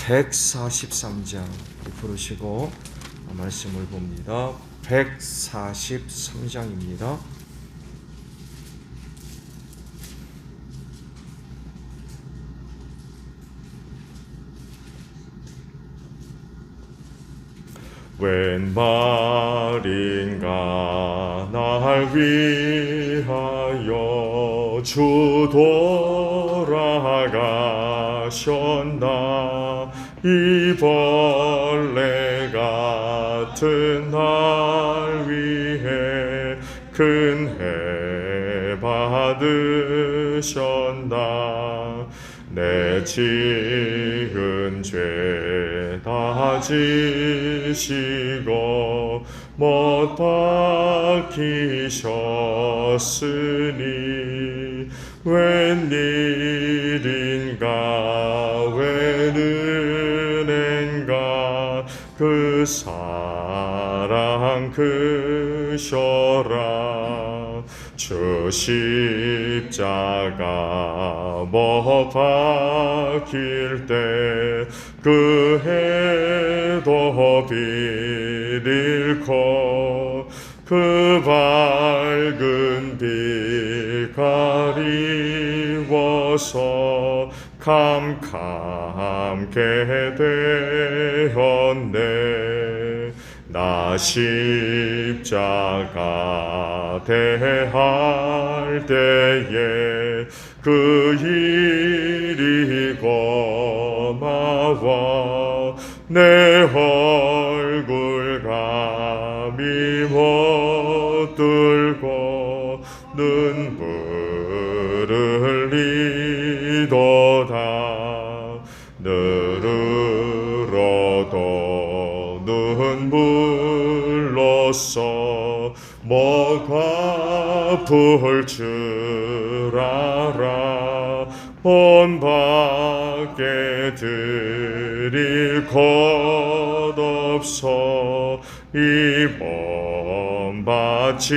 143장 부르시고 말씀을 봅니다. 143장입니다. 웬말인가 날 위하여 주 돌아가셨나? 이 벌레 같은 날 위해 큰 해 받으셨나? 내 지은 죄 다 지시고 못 박히셨으니 웬일인가 웬 은혜인가 그 사랑 크셔라. 주 십자가 못 박힐 때 그 해도 비릴코 그 밝은 빛 가리워서 캄캄게 되었네. 나 십자가 대할 때에 그 일이 고 마워 내 얼굴 감히 못 들고 눈물을 흘리도다. 늘으로도 눈물로써 목 아플 줄 알아? 온 밖에 드 릴것 없어 이몸 바칩니다.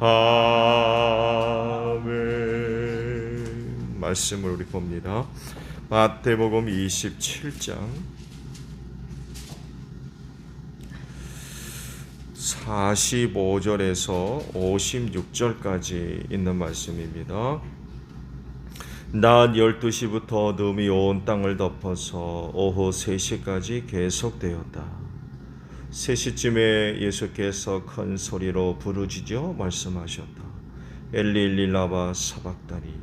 아멘. 말씀을 우리 봅니다. 마태복음 27장 45절에서 56절까지 있는 말씀입니다. 낮 12시부터 어둠이 온 땅을 덮어서 오후 3시까지 계속되었다. 3시쯤에 예수께서 큰 소리로 부르짖어 말씀하셨다. 엘리 엘리 라바 사박다니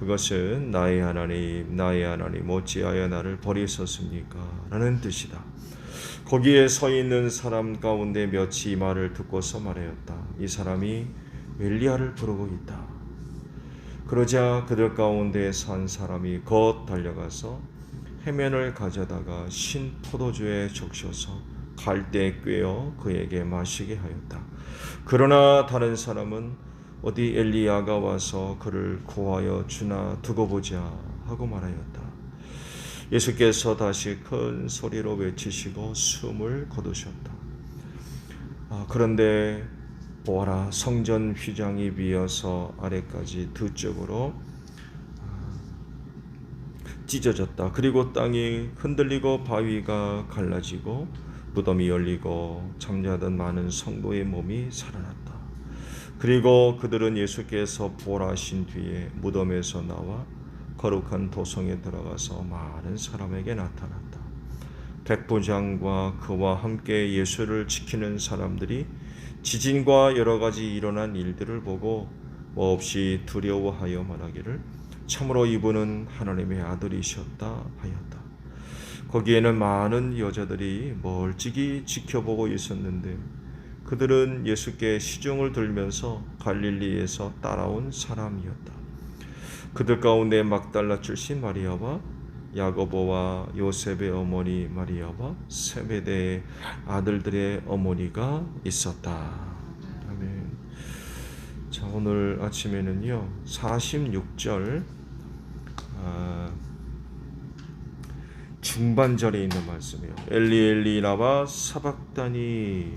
그것은 나의 하나님 나의 하나님 어찌하여 나를 버리셨습니까? 라는 뜻이다. 거기에 서 있는 사람 가운데 몇이 이 말을 듣고서 말하였다. 이 사람이 엘리야를 부르고 있다. 그러자 그들 가운데 산 사람이 곧 달려가서 해면을 가져다가 신 포도주에 적셔서 갈대에 꿰어 그에게 마시게 하였다. 그러나 다른 사람은 어디 엘리야가 와서 그를 구하여 주나 두고 보자 하고 말하였다. 예수께서 다시 큰 소리로 외치시고 숨을 거두셨다. 아, 그런데 보아라 성전 휘장이 비어서 아래까지 두 쪽으로 아, 찢어졌다. 그리고 땅이 흔들리고 바위가 갈라지고 무덤이 열리고 잠자던 많은 성도의 몸이 살아났다. 그리고 그들은 예수께서 부활하신 뒤에 무덤에서 나와 거룩한 도성에 들어가서 많은 사람에게 나타났다. 백부장과 그와 함께 예수를 지키는 사람들이 지진과 여러 가지 일어난 일들을 보고 뭐 없이 두려워하여 말하기를 참으로 이분은 하나님의 아들이셨다 하였다. 거기에는 많은 여자들이 멀찍이 지켜보고 있었는데 그들은 예수께 시중을 들면서 갈릴리에서 따라온 사람이었다. 그들 가운데 막달라 출신 마리아와 야고보와 요셉의 어머니 마리아와 세베대의 아들들의 어머니가 있었다. 아멘. 자 오늘 아침에는요 46절 아, 중반절에 있는 말씀이에요. 엘리 엘리 라바 사박다니라는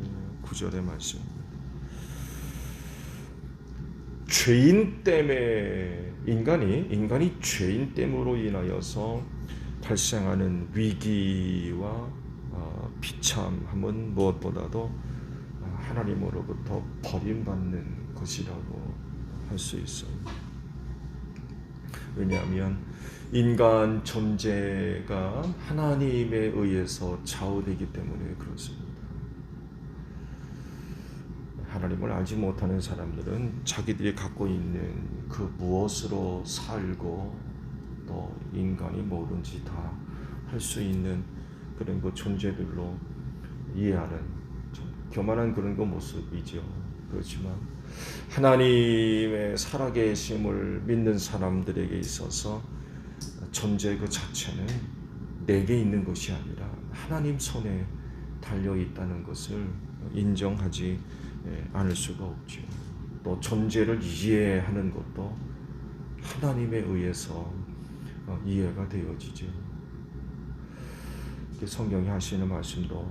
어, 구절의 말씀. 죄인 때문에 인간이 인간이 죄인 때문으로 인하여서 발생하는 위기와 어, 비참함은 무엇보다도 어, 하나님으로부터 버림받는 것이라고 할 수 있어요. 왜냐하면 인간 존재가 하나님에 의해서 좌우되기 때문에 그렇습니다. 하나님을 알지 못하는 사람들은 자기들이 갖고 있는 그 무엇으로 살고 또 인간이 뭐든지 다 할 수 있는 그런 그 존재들로 이해하는 좀 교만한 그런 그 모습이죠. 그렇지만 하나님의 살아계심을 믿는 사람들에게 있어서 존재 그 자체는 내게 있는 것이 아니라 하나님 손에 달려 있다는 것을 인정하지 예, 않을 수가 없죠. 또 존재를 이해하는 것도 하나님에 의해서 어, 이해가 되어지죠. 성경이 하시는 말씀도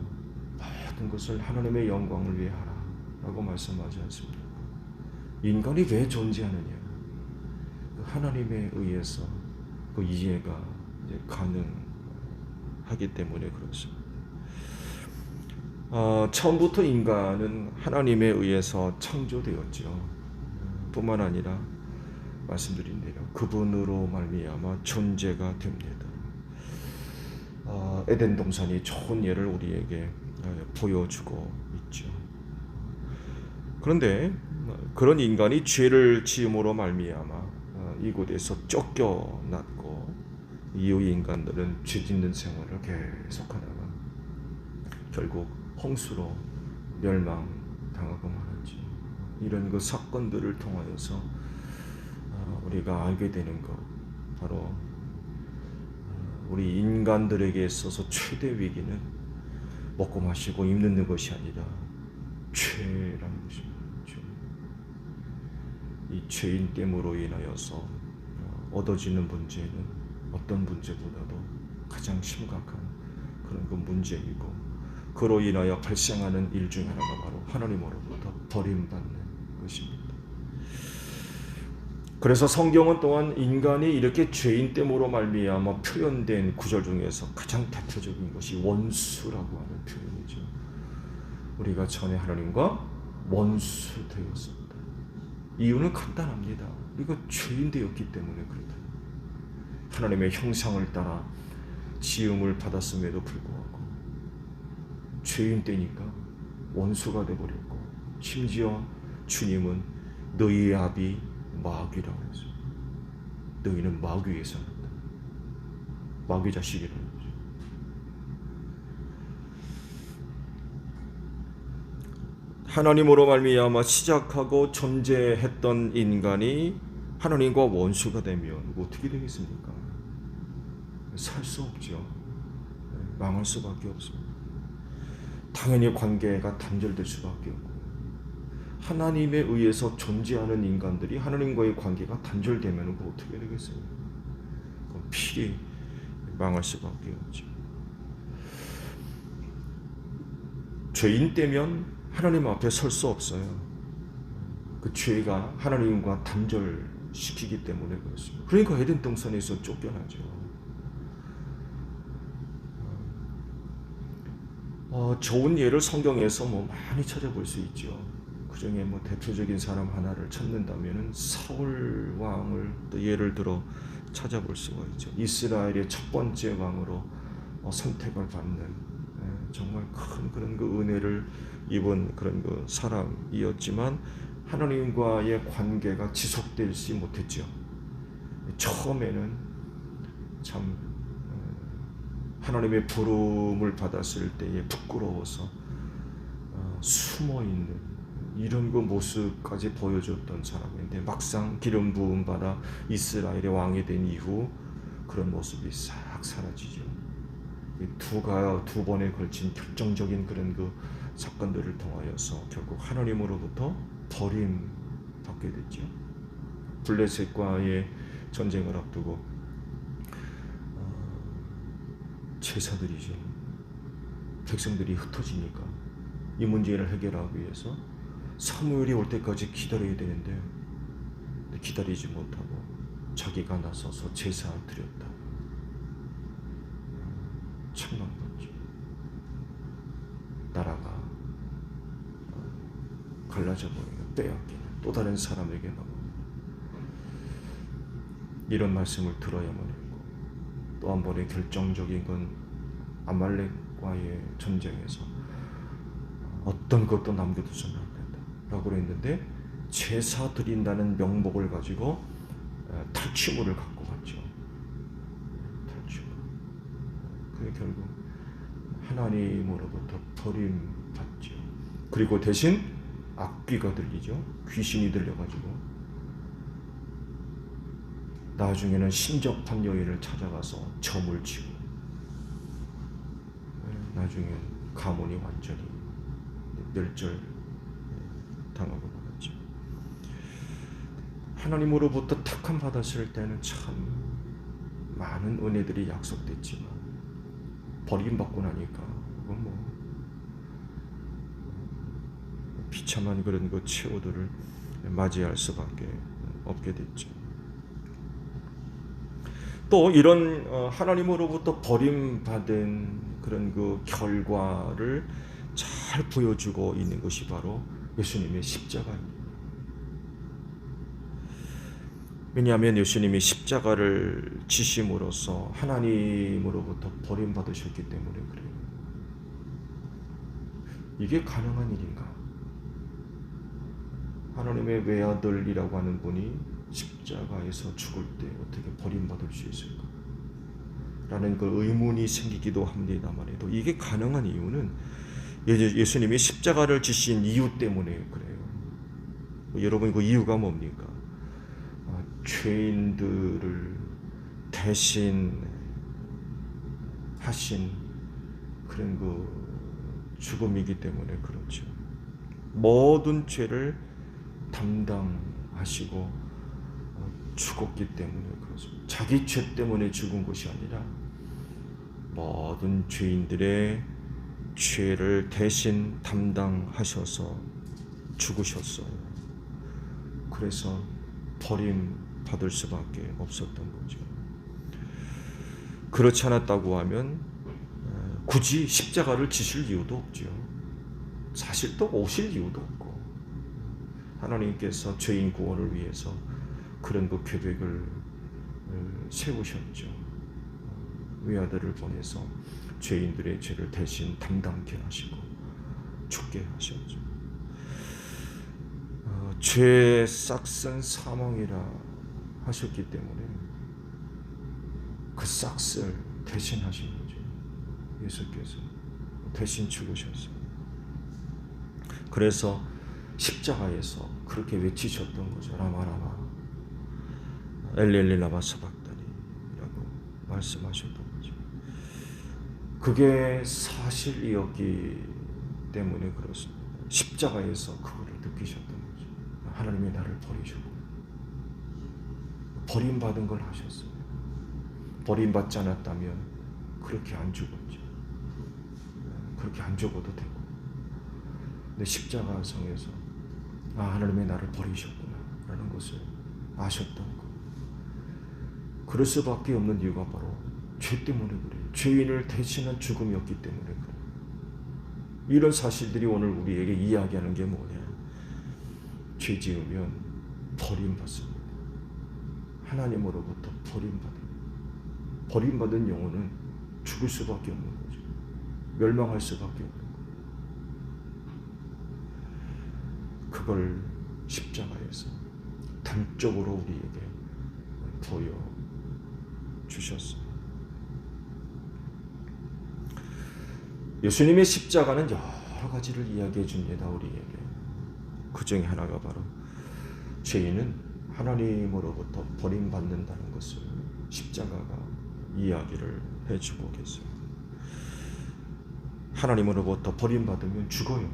모든 것을 하나님의 영광을 위해 하라 라고 말씀하지 않습니까? 인간이 왜 존재하느냐? 그 하나님에 의해서 그 이해가 가능하기 때문에 그렇습니다. 어, 처음부터 인간은 하나님에 의해서 창조되었죠. 뿐만 아니라 말씀드린 대로 그분으로 말미암아 존재가 됩니다. 어, 에덴 동산이 좋은 예를 우리에게 어, 보여주고 있죠. 그런데 그런 인간이 죄를 지음으로 말미암아 어, 이곳에서 쫓겨났고 이후 인간들은 죄 짓는 생활을 계속하다가 결국 홍수로 멸망당하고 말았지. 이런 그 사건들을 통하여서 어, 우리가 알게 되는 것 바로 어, 우리 인간들에게 있어서 최대 위기는 먹고 마시고 입는 것이 아니라 죄라는 것입니다. 죄. 이 죄인 때문으로 인하여서 어, 얻어지는 문제는 어떤 문제보다도 가장 심각한 그런 그 문제이고 그로 인하여 발생하는 일 중 하나가 바로 하나님으로부터 버림받는 것입니다. 그래서 성경은 또한 인간이 이렇게 죄인 때문으로 말미암아 표현된 구절 중에서 가장 대표적인 것이 원수라고 하는 표현이죠. 우리가 전에 하나님과 원수 되었습니다. 이유는 간단합니다. 우리가 죄인 되었기 때문에 그렇다. 하나님의 형상을 따라 지음을 받았음에도 불구하고 죄인 때니까 원수가 되버렸고 심지어 주님은 너희의 아비 마귀라고 했어요. 너희는 마귀에 산다. 마귀 자식이라는 거죠. 하나님으로 말미암아 시작하고 존재했던 인간이 하나님과 원수가 되면 어떻게 되겠습니까? 살 수 없죠. 망할 수밖에 없습니다. 당연히 관계가 단절될 수밖에 없고 하나님에 의해서 존재하는 인간들이 하나님과의 관계가 단절되면 그 어떻게? 그럼 필히 망할 수밖에 없죠. 죄인 때면 하나님 앞에 설 수 없어요. 그 죄가 하나님과 단절시키기 때문에 그렇습니다. 그러니까 에덴 동산에서 쫓겨나죠. 어, 좋은 예를 성경에서 뭐 많이 찾아볼 수 있죠. 그 중에 뭐 대표적인 사람 하나를 찾는다면은 사울 왕을 또 예를 들어 찾아볼 수가 있죠. 이스라엘의 첫 번째 왕으로 어, 선택을 받는 예, 정말 큰 그런 그 은혜를 입은 그런 그 사람이었지만 하나님과의 관계가 지속되지 못했죠. 처음에는 참 어, 하나님의 부름을 받았을 때에 부끄러워서 어, 숨어 있는 이런 그 모습까지 보여줬던 사람인데 막상 기름 부음 받아 이스라엘의 왕이 된 이후 그런 모습이 싹 사라지죠. 이 두가 두 번에 걸친 결정적인 그런 그 사건들을 통하여서 결국 하나님으로부터 버림 받게 됐죠. 블레셋과의 전쟁을 앞두고 어, 제사들이죠. 백성들이 흩어지니까 이 문제를 해결하기 위해서 사무엘이 올 때까지 기다려야 되는데 기다리지 못하고 자기가 나서서 제사 드렸다. 참난 거죠. 나라가 어, 갈라져 버리고 빼앗기는 또 다른 사람에게 넘어. 이런 말씀을 들어야만 했고 또한 번의 결정적인 건 아말렉과의 전쟁에서 어떤 것도 남겨두서는 안 된다. 라고 그랬는데 제사 드린다는 명목을 가지고 어, 탈취물을 갖고 갔죠. 탈취물. 그게 결국 하나님으로부터 버림받죠. 그리고 대신 악귀가 들리죠. 귀신이 들려가지고 나중에는 신접한 여인을 찾아가서 점을 치고 네, 나중에 가문이 완전히 멸절 당하고 말았죠. 하나님으로부터 택함 받았을 때는 참 많은 은혜들이 약속됐지만 버림받고 나니까 그건 뭐 비참한 그런 그 최후들을 맞이할 수밖에 없게 됐죠. 또 이런 어, 하나님으로부터 버림받은 그런 그 결과를 잘 보여주고 있는 것이 바로 예수님의 십자가입니다. 왜냐하면 예수님이 십자가를 지심으로써 하나님으로부터 버림받으셨기 때문에 그래요. 이게 가능한 일인가? 하나님의 외아들이라고 하는 분이 십자가에서 죽을 때 어떻게 버림받을 수 있을까? 라는 그 의문이 생기기도 합니다만 해도 이게 가능한 이유는 예- 예수님이 십자가를 지신 이유 때문에 그래요. 뭐 여러분 그 이유가 뭡니까? 아, 죄인들을 대신 하신 그런 그 죽음이기 때문에 그렇죠. 모든 죄를 담당하시고 어, 죽었기 때문에 그렇습니다. 자기 죄 때문에 죽은 것이 아니라 모든 죄인들의 죄를 대신 담당하셔서 죽으셨어요. 그래서 버림 받을 수밖에 없었던 거죠. 그렇지 않았다고 하면 어, 굳이 십자가를 지실 이유도 없죠. 사실 또 오실 이유도 없고 하나님께서 죄인 구원을 위해서 그런 그 계획을 어, 세우셨죠. 외아들을 보내서 죄인들의 죄를 대신 담당케 하시고 죽게 하셨죠. 어, 죄의 싹슨 사망이라 하셨기 때문에 그 싹스를 대신하신 거죠. 예수께서 대신 죽으셨어요. 그래서 십자가에서 그렇게 외치셨던 거죠. 라마 라마 엘리엘리 라마 사박다니라고 말씀하셨던 거죠. 그게 사실이었기 때문에 그렇습니다. 십자가에서 그거를 느끼셨던 거죠. 하나님이 나를 버리셨고 버림받은 걸 하셨어요. 버림받지 않았다면 그렇게 안 죽었죠. 그렇게 안 죽어도 되고. 근데 십자가 성에서 아 하나님이 나를 버리셨구나라는 것을 아셨던 것. 그럴 수밖에 없는 이유가 바로 죄 때문에 그래요. 죄인을 대신한 죽음이었기 때문에 그래요. 이런 사실들이 오늘 우리에게 이야기하는 게 뭐냐? 죄 지으면 버림받습니다. 하나님으로부터 버림받은 버림받은 영혼은 죽을 수밖에 없는 거죠. 멸망할 수밖에 없는 거예요. 그걸 십자가에서 단적으로 우리에게 보여 주셨어요. 예수님의 십자가는 여러 가지를 이야기해 줍니다, 우리에게. 그 중에 하나가 바로 죄인은 하나님으로부터 버림받는다는 것을 십자가가 이야기를 해주고 계세요. 하나님으로부터 버림받으면 죽어요.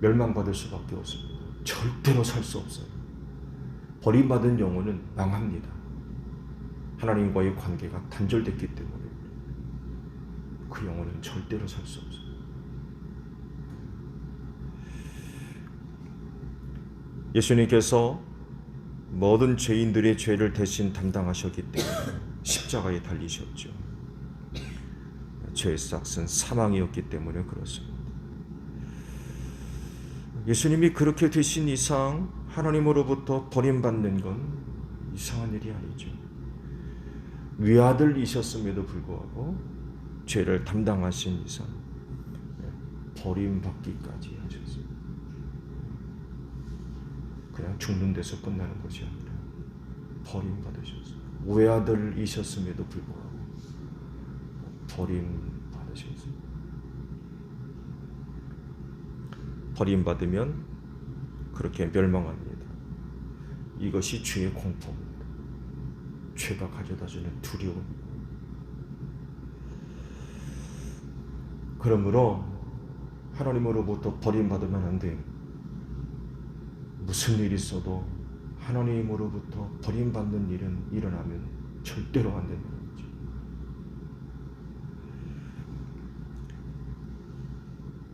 멸망받을 수밖에 없습니다. 절대로 살 수 없어요. 버림받은 영혼은 망합니다. 하나님과의 관계가 단절됐기 때문에 그 영혼은 절대로 살 수 없어요. 예수님께서 모든 죄인들의 죄를 대신 담당하셨기 때문에 십자가에 달리셨죠. 죄의 싹은 사망이었기 때문에 그렇습니다. 예수님이 그렇게 되신 이상 하나님으로부터 버림받는 건 이상한 일이 아니죠. 위아들이셨음에도 불구하고 죄를 담당하신 이상 버림받기까지 하셨어요. 그냥 죽는 데서 끝나는 것이 아니라 버림받으셨어요. 외아들이셨음에도 불구하고 버림받으셨어요. 버림받으면 그렇게 멸망합니다. 이것이 죄의 공포입니다. 죄가 가져다주는 두려움. 그러므로 하나님으로부터 버림받으면 안 돼요. 무슨 일이 있어도 하나님으로부터 버림받는 일은 일어나면 절대로 안 거죠.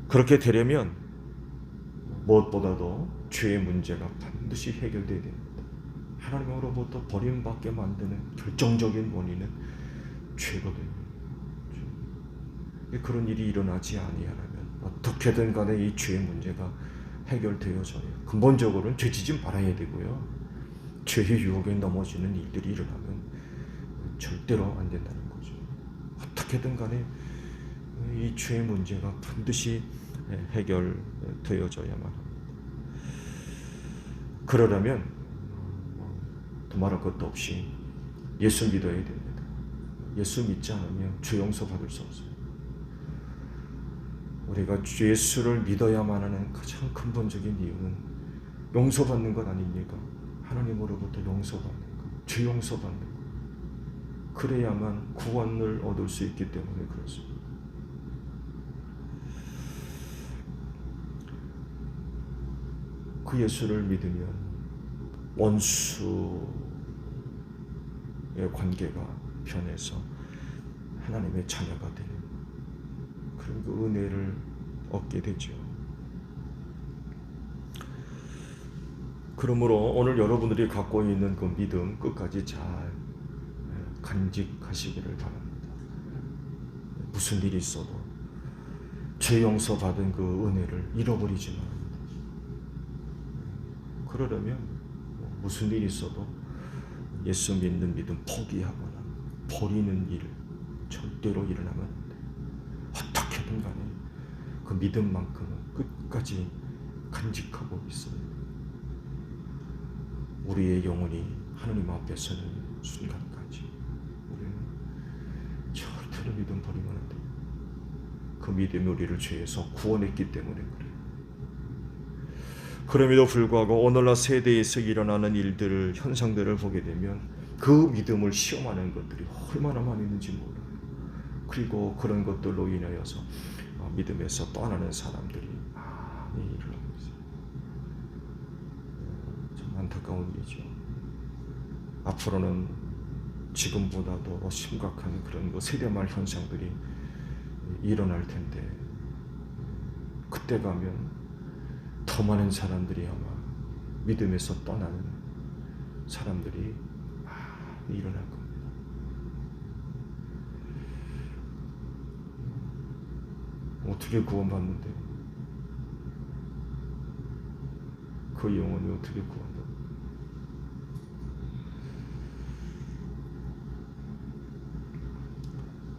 그렇게 되려면 무엇보다도 죄의 문제가 반드시 해결돼야 됩니다. 하나님으로부터 버림받게 만드는 결정적인 원인은 죄거든요. 그런 일이 일어나지 아니하면 어떻게든 간에 이 죄의 문제가 해결되어져요. 근본적으로는 죄지좀 말아야 되고요. 죄의 유혹에 넘어지는 일들이 일어나면 절대로 안 된다는 거죠. 어떻게든 간에 이 죄의 문제가 반드시 해결되어져야만 합니다. 그러려면 더 말할 것도 없이 예수 믿어야 됩니다. 예수 믿지 않으면 죄 용서 받을 수 없어요. 우리가 예수를 믿어야만 하는 가장 근본적인 이유는 용서받는 것 아닙니까? 하나님으로부터 용서받는 것, 죄 용서받는 것. 그래야만 구원을 얻을 수 있기 때문에 그렇습니다. 그 예수를 믿으면 원수의 관계가 변해서 하나님의 자녀가 되는 그런 그 은혜를 얻게 되죠. 그러므로 오늘 여러분들이 갖고 있는 그 믿음 끝까지 잘 간직하시기를 바랍니다. 무슨 일이 있어도 죄 용서 받은 그 은혜를 잃어버리지 말입니다. 그러려면 무슨 일이 있어도 예수 믿는 믿음 포기하거나 버리는 일 절대로 일어나면 안 돼. 어떻게든 간에 그 믿음만큼은 끝까지 간직하고 있어요. 우리의 영혼이 하나님 앞에 서는 순간까지 우리는 절대로 믿음 버리면 안 돼. 그 믿음이 우리를 죄에서 구원했기 때문에 그래요. 그럼에도 불구하고 오늘날 세대에서 일어나는 일들을 현상들을 보게 되면 그 믿음을 시험하는 것들이 얼마나 많이 있는지 몰라요. 그리고 그런 것들로 인하여서 믿음에서 떠나는 사람들이 많이 일어나고 있어요. 참 안타까운 일이죠. 앞으로는 지금보다도 더 심각한 그런 그 세대말 현상들이 일어날 텐데 그때 가면 더 많은 사람들이 아마 믿음에서 떠나는 사람들이 많이 일어날 겁니다. 어떻게 구원받는데? 그 영혼이 어떻게 구원받?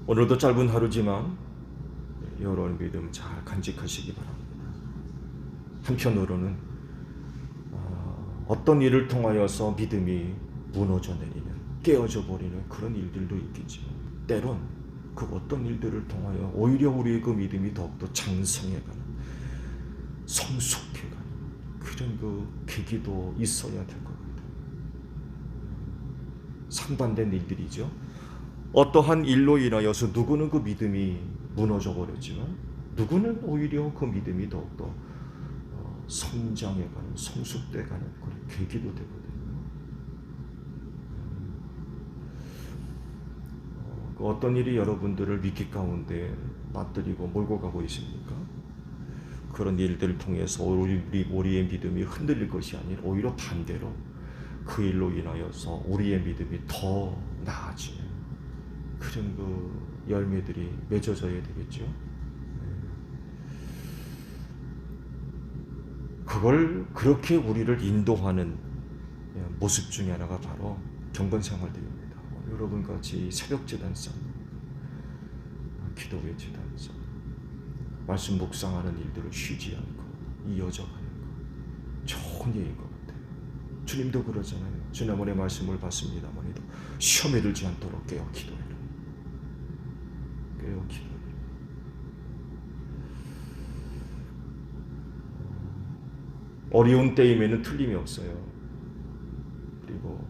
오늘도 짧은 하루지만 여러분 믿음 잘 간직하시기 바랍니다. 한편으로는 어, 어떤 일을 통하여서 믿음이 무너져 내리는 깨어져 버리는 그런 일들도 있겠지만 때론 그 어떤 일들을 통하여 오히려 우리의 그 믿음이 더욱더 장성해가는 성숙해가는 그런 그 계기도 있어야 될것 같아요. 상반된 일들이죠. 어떠한 일로 인하여서 누구는 그 믿음이 무너져 버렸지만 누구는 오히려 그 믿음이 더욱더 어, 성장해가는 성숙돼가는 그런 계기도 되거든요. 어, 그 어떤 일이 여러분들을 위기 가운데 맞들이고 몰고 가고 있습니까? 그런 일들을 통해서 우리, 우리의 믿음이 흔들릴 것이 아니라 오히려 반대로 그 일로 인하여서 우리의 믿음이 더 나아지는 그런 그 열매들이 맺어져야 되겠죠. 그걸 그렇게 우리를 인도하는 모습 중에 하나가 바로 경건 생활들입니다. 여러분 같이 새벽 재단성, 기도회 재단성, 말씀 묵상하는 일들을 쉬지 않고 이어져 가는 것 좋은 예인 것 같아요. 주님도 그러잖아요. 지난번에 말씀을 봤습니다만도 시험에 들지 않도록 깨어 기도해라. 깨어 기도해라. 어려운 때임에는 틀림이 없어요. 그리고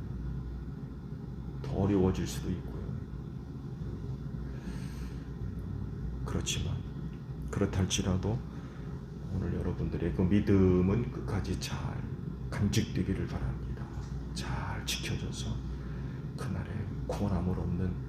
더 어려워질 수도 있고요. 그렇지만 그렇다 할지라도 오늘 여러분들의 그 믿음은 끝까지 잘 간직되기를 바랍니다. 잘 지켜져서 그날에 구원함을 얻는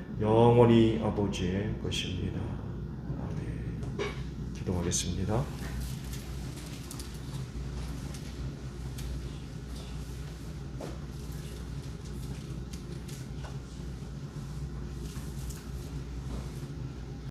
영원히 아버지의 것입니다. 아멘. 기도하겠습니다.